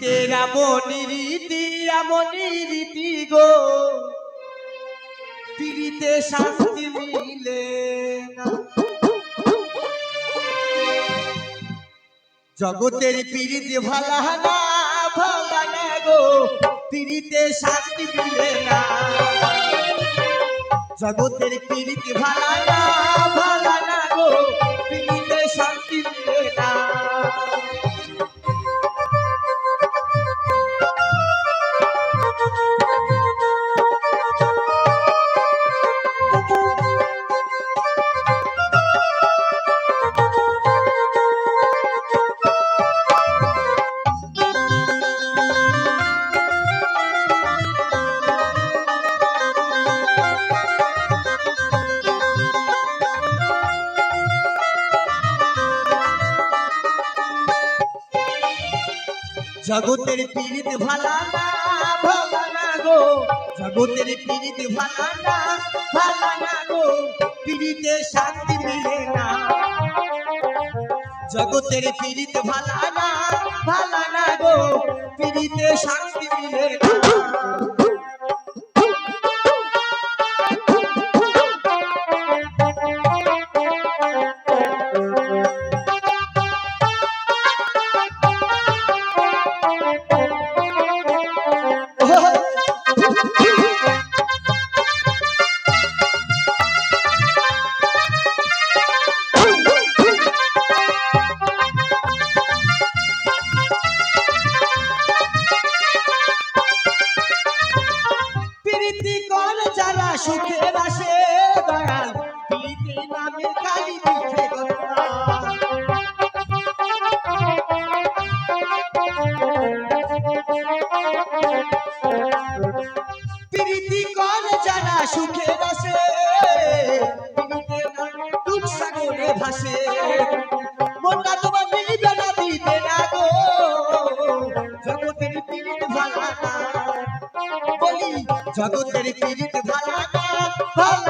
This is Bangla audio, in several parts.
পিড়িতে রামনি রীতি রামনি রীতি গো। পিড়িতে শান্তি মিলে জগতের পিড়িতে ভালা না, ভালা গো। পিড়িতে শান্তি মিলে না। জগতের পিড়িতে ভালা না গো। পিড়িতে শান্তি জগতের পীড়িত ভালা না ভালা না গো। জগতের পীড়িত গো। পীড়িতে শান্তি মিলে না। জগতের পীড়িত ভালা গো। পীড়িতে শান্তি মিলে না। সুখের আসে দুঃখ সাগরে ভাসে। মনটা তোমার মিলবে না দিতে না গো জগতের পীড়িত ভালা বলি, জগতের পীড়িত ভালা ভালা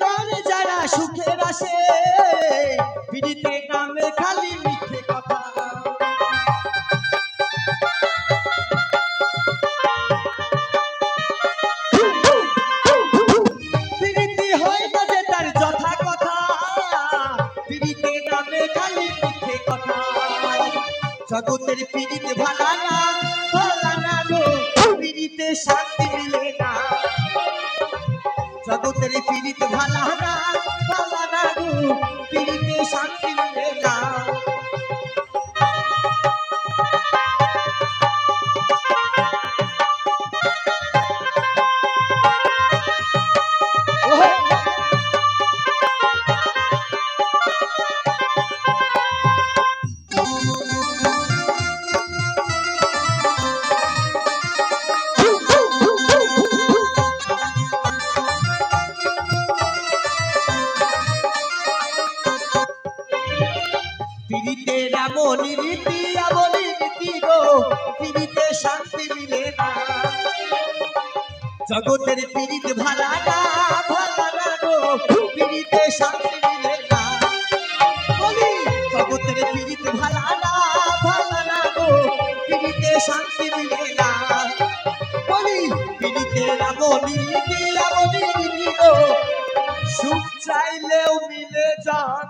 প্রীতি যারা সুখের আসে প্রীতি নামে খালি মিথ্যে কথা। তার যথা কথা প্রীতি নামে খালি মিথ্যে কথা। জগতের পীড়িতে ভালা না ভালা না পীড়িতে শান্তি মিলে না। জগতের পীড়িত ভালা ভালা না গো পীড়িতে শান্তি পীড়িতে রামনি রীতি আমনি রীতি গো পীড়িতে শান্তি মিলে না। জগতের পীড়িত ভালা না ভালা না গো, পীড়িতে শান্তি মিলে না। বলি, জগতের না না শান্তি মিলে না। বলি, পীড়িতে মিলে যান